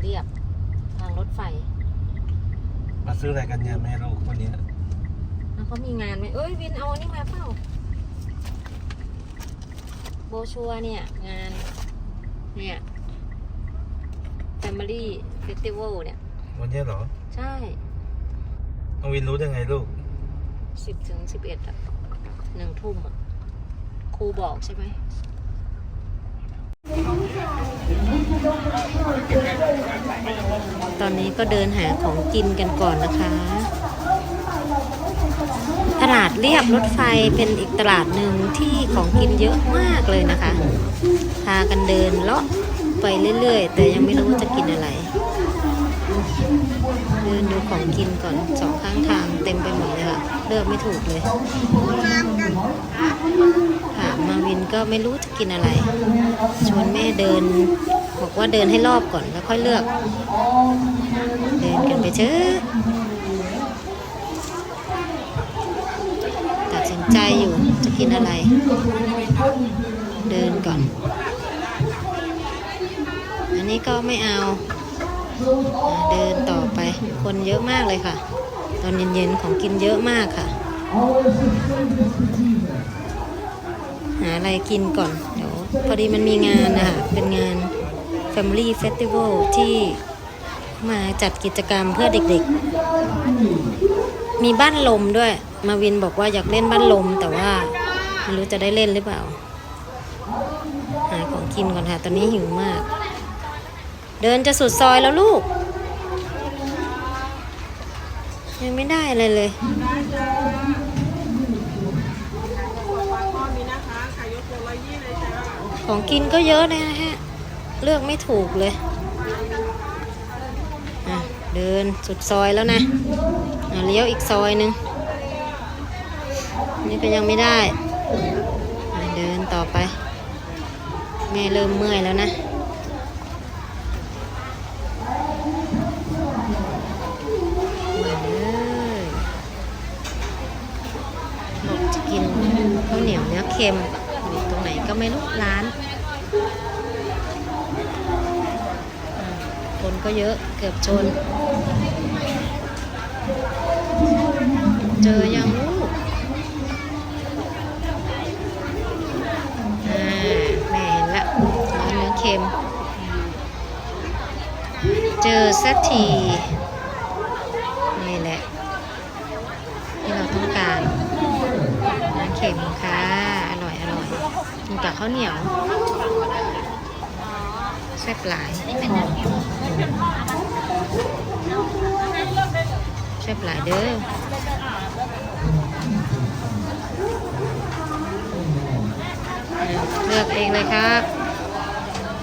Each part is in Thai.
เรียบทางรถไฟ มาซื้ออะไรกันเนี่ยแม่ลูกคนเนี้ยแล้วเขามีงานไหมเอ้ย วินเอาอันนี้มาเปล่า โบชัวเนี่ย งาน เนี่ย Family Festival เนี่ย วันเนี้ยเหรอใช่ น้องวินรู้ได้ไงลูก สิบถึงสิบเอ็ดอะหนึ่งทุ่มอะครูบอกใช่ไหม ตอนนี้ก็เดินหาของกินกันก่อนนะคะ ตลาดเรียบรถไฟเป็นอีกตลาดหนึ่งที่ของกินเยอะมากเลยนะคะ พากันเดินเลาะไปเรื่อยๆ แต่ยังไม่รู้ว่าจะกินอะไร เดินดูของกินก่อนสองข้างทางเต็มไปหมดเลยค่ะ เลือกไม่ถูกเลยถามา วินก็ไม่รู้จะกินอะไร ชวนแม่เดิน บอกว่าเดินให้รอบก่อนแล้วค่อยเลือก เดินกันไปเถอะตัดสินใจอยู่จะกินอะไร เดินก่อน อันนี้ก็ไม่เอาอาเดินต่อไปคนเยอะมากเลยค่ะ ตอนเย็นๆของกินเยอะมากค่ะ หาอะไรกินก่อน เดี๋ยวพอดีมันมีงานนะคะเป็นงาน Family Festival ที่มาจัดกิจกรรมเพื่อเด็กๆ มีบ้านลมด้วย มาวินบอกว่าอยากเล่นบ้านลม แต่ว่าไม่รู้จะได้เล่นหรือเปล่า หาของกินก่อนค่ะ ตอนนี้หิวมาก เดินจะสุดซอยแล้วลูก ยังไม่ได้อะไรเลย ของกินก็เยอะนะฮะ เลือกไม่ถูกเลยเดินสุดซอยแล้วนะเลี้ยวอีกซอยหนึ่งนี่ก็ยังไม่ได้ เดินต่อไป แม่เริ่มเมื่อยแล้วนะมาเลยบอกจะกินข้าวเหนียวเนื้อเค็ม ไหม่รู้ร้าน คนก็เยอะเกือบชน เจอยังลูกอ่าแม่เห็นละร้านเนื้อเค็ม เจอสักทีนี่แหละที่เราต้องการน้ำเค็มค่ะ กับข้าวเหนียวแซ่บหลายแซ่บหลายเด้อเลือกเองเลยครับ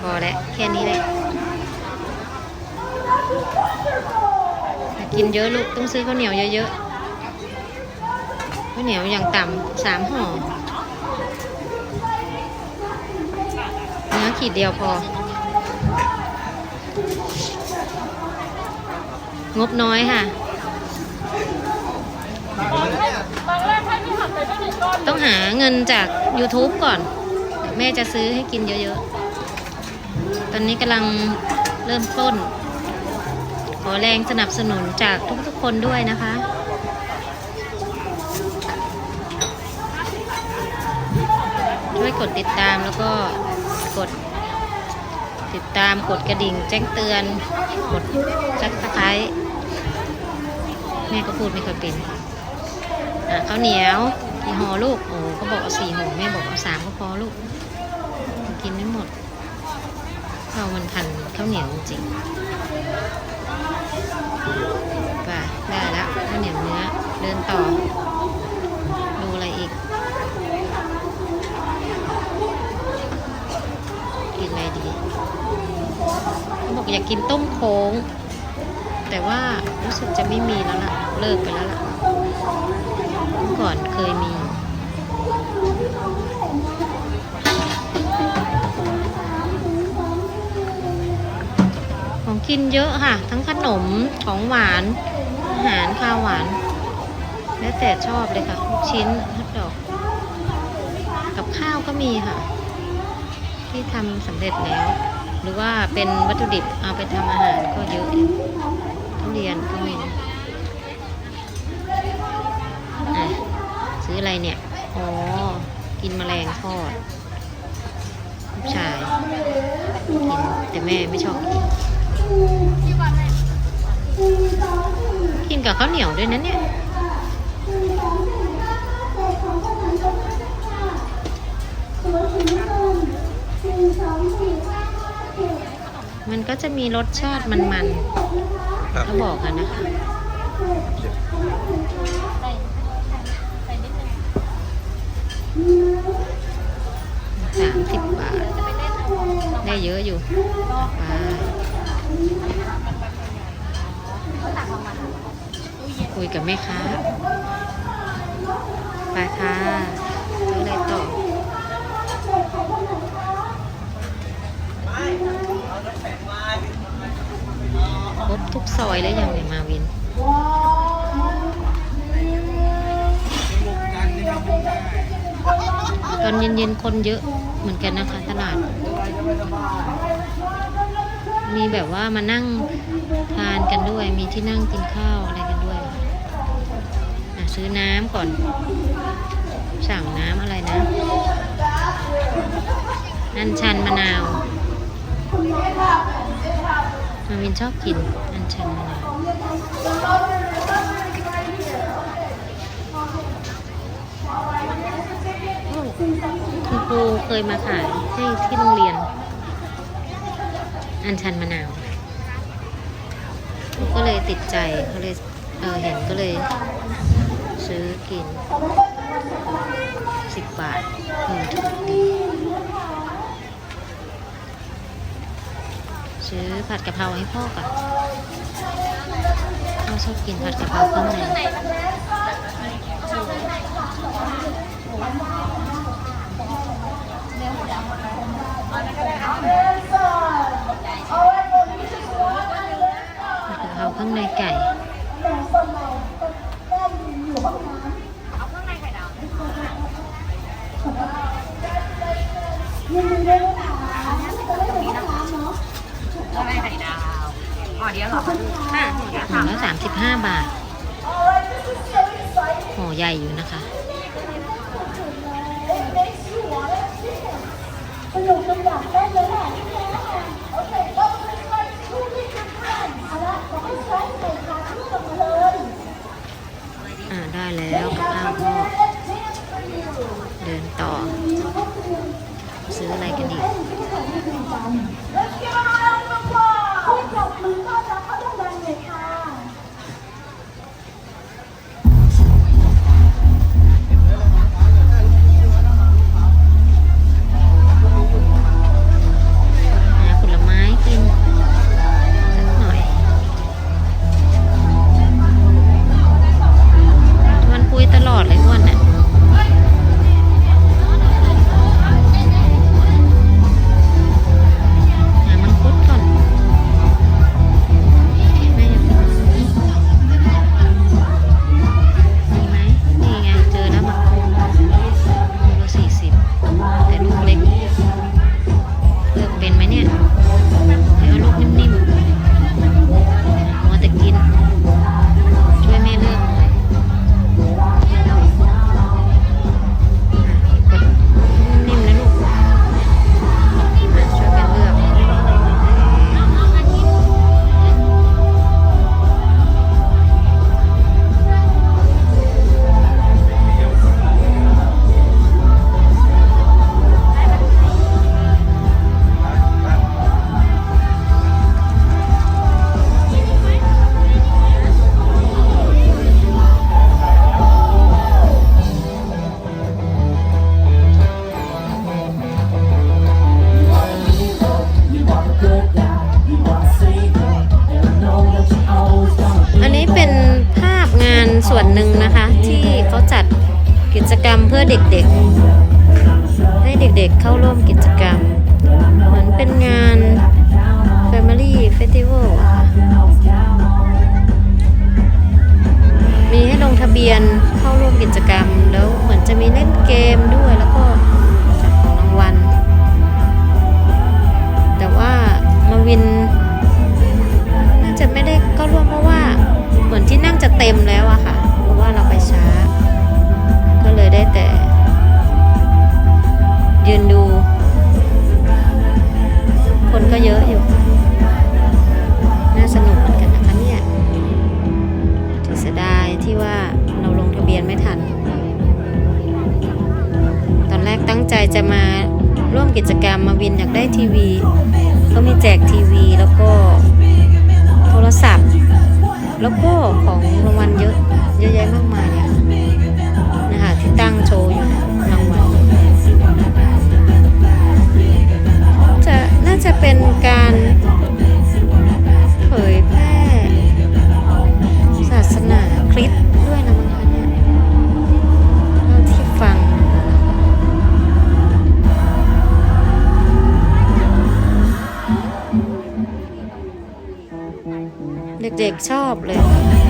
พอแล้วแค่นี้เลยอยากกินเยอะลูกต้องซื้อข้าวเหนียวเยอะๆข้าวเหนียวอย่างต่ำสามห่อเนื้อ ขีดเดียวพอ งบน้อยค่ะ ต้องหาเงินจาก YouTube ก่อน แม่จะซื้อให้กินเยอะๆ ตอนนี้กำลังเริ่มต้น ขอแรงสนับสนุนจากทุกๆคนด้วยนะคะช่วยกดติดตามแล้วก็กด ติดตามกดกระดิ่งแจ้งเตือน กดซักสไครต์แม่ก็พูดไม่ค่อยเป็นอะข้าวเหนียวกี่ห่อลูก โอ้ก็บอกเอาสี่ห่อแม่บอกเอาสามก็พอลูก กินไม่หมดข้าวมันพันข้าวเหนียวจริงไปได้แล้วข้าวเหนียวเนื้อเดินต่อ ดูอะไรอีก กินอะไรดีเขาบอ กินต้มโค้ง แต่ว่ารู้สึกจะไม่มีแล้วล่ะ เลิกไปแล้วล่ะก่อนเคยมีของกินเยอะค่ะ ทั้งขนมของหวาน อาหารข้าวหวาน แล้วแต่ชอบเลยค่ะ ลูกชิ้นฮอทดอก กับข้าวก็มีค่ะ ที่ทำสำเร็จแล้ว รรือว่าเป็นวัตถุดิบเอาไปทำอาหารก็เยอะอยู่ทุเรียนก็มีอะซื้ออะไรเนี่ย อ๋อ กินแมลงทอดลูกชาย กิน แต่แม่ไม่ชอบกิน กินกับข้าวเหนียวด้วยนะเนี่ย มันก็จะมีรสชาติมันๆครับเขาบอกกันนะคะสามสิบบาท ได้เยอะอยู่ไปคุยกับแม่ค้าไปค่ะซื้ออะไรต่อ ครบทุกซอยแล้วยังเนี่ยมาวิน ตอนเย็นๆคนเยอะเหมือนกันนะคะตลาด มีแบบว่ามานั่งทานกันด้วย มีที่นั่งกินข้าวอะไรกันด้วยซื้อน้ำก่อน สั่งน้ำอะไรนะอันชันมะนาว มาวินชอบกินอันชันมะนาวคุณครูเคยมาขายให้ที่โรงเรียน อันชันมะนาวก็เลยติดใจเขาเลยเออเห็นก็เลยซื้อกินสิบบาทเออถูกดี ซื้อผัดกะเพราให้พ่อก่อนพ่อชอบกินผัดกะเพราข้างในผัดกะเพราข้างในไก่ อะไรไข่ดาวอ๋อเดี๋ยวเหรอค่ะเดี๋ยว ห่อละสามสิบห้าบาทห่อใหญ่อยู่นะคะ อ่าได้ แล้วกับข้าวก็เดินต่อ ซื้ออะไรกันอีก กิจกรรม ไม่ทัน ตอนแรกตั้งใจจะมาร่วมกิจกรรมมาวินอยากได้ทีวีเขามีแจกทีวีแล้วก็โทรศัพท์ แล้วก็ของรางวัลเยอะเยอะแยะมากมายอะนะคะที่ตั้งโชว์อยู่นรางวัลจะน่าจะเป็นการ ชอบเลย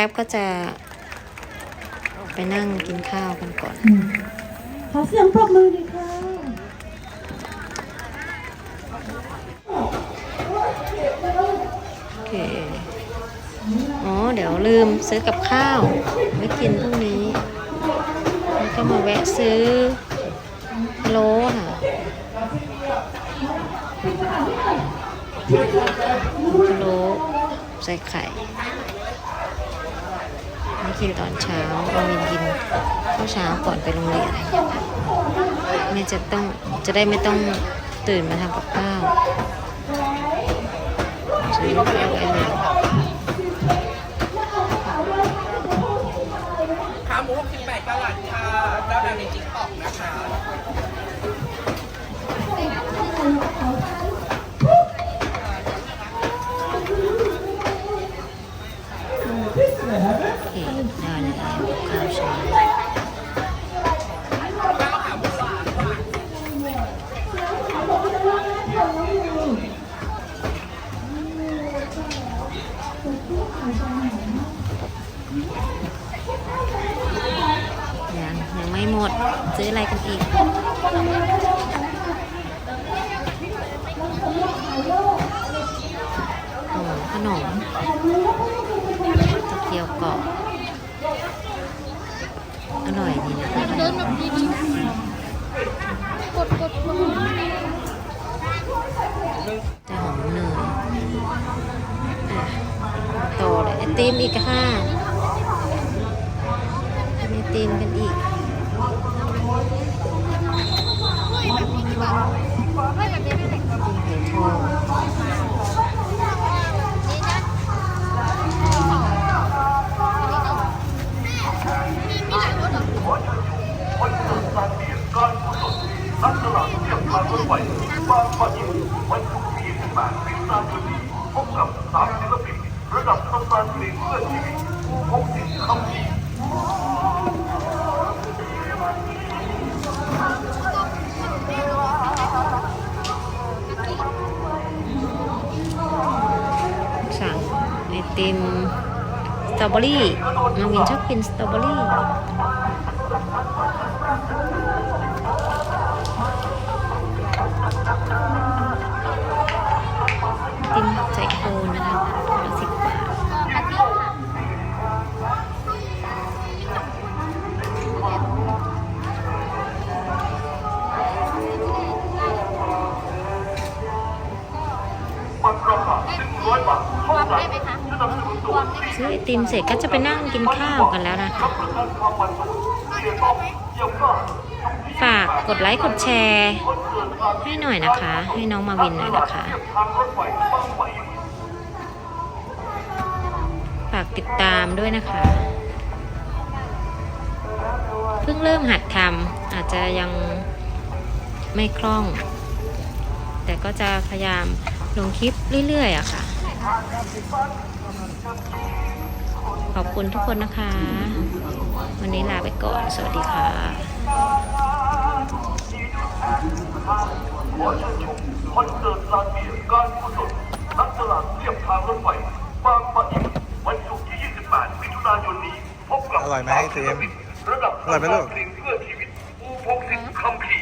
ดูสักแป๊บก็จะไปนั่งกินข้าวกันก่อน ขอเสียงปรบมือดีค่ะโอเค อ๋อ เดี๋ยวลืมซื้อกับข้าวไว้กินพรุ่งนี้ แล้วก็มาแวะซื้อโลค่ะโลใส่ไข่ไม่ กินตอนเช้าเราวินกินข้าวเช้าก่อนไปโรงเรียนไม่จะต้องจะได้ไม่ต้องตื่นมาทำกับข้าวซื้อได้เลย นมตะเกียวกรอบอร่อยดีนะคะแต่หอมเนยต่อเลยไอติมอีกค่ะ ติมสตรอเบอรี่น้องวินชอบกินสตรอเบอรี่ไอติมใจโคนนะคะถุงละสิบบาท ซื้อไอติมเสร็จก็จะไปนั่งกินข้าวกันแล้วนะคะ ฝากกดไลค์กดแชร์ ให้หน่อยนะคะ ให้น้องมาวินหน่อยนะคะ ฝากติดตามด้วยนะคะ เพิ่งเริ่มหัดทำอาจจะยังไม่คล่อง แต่ก็จะพยายามลงคลิปเรื่อยๆอะค่ะ ขอบคุณทุกคนนะคะ วันนี้ลาไปก่อน สวัสดีค่ะคอนเสิร์ตลานเบียร์การกุศลนักตลาดเรียบทางรถไฟบางปะอินวันศุกร์ที่28มิถุนายนนี้พบกับอร่อยไหมสามเจมส์ศิลปินระดับอร่อยไหมลูกเพลงเพื่อชีวิตอูพงศิษฐ์คำพี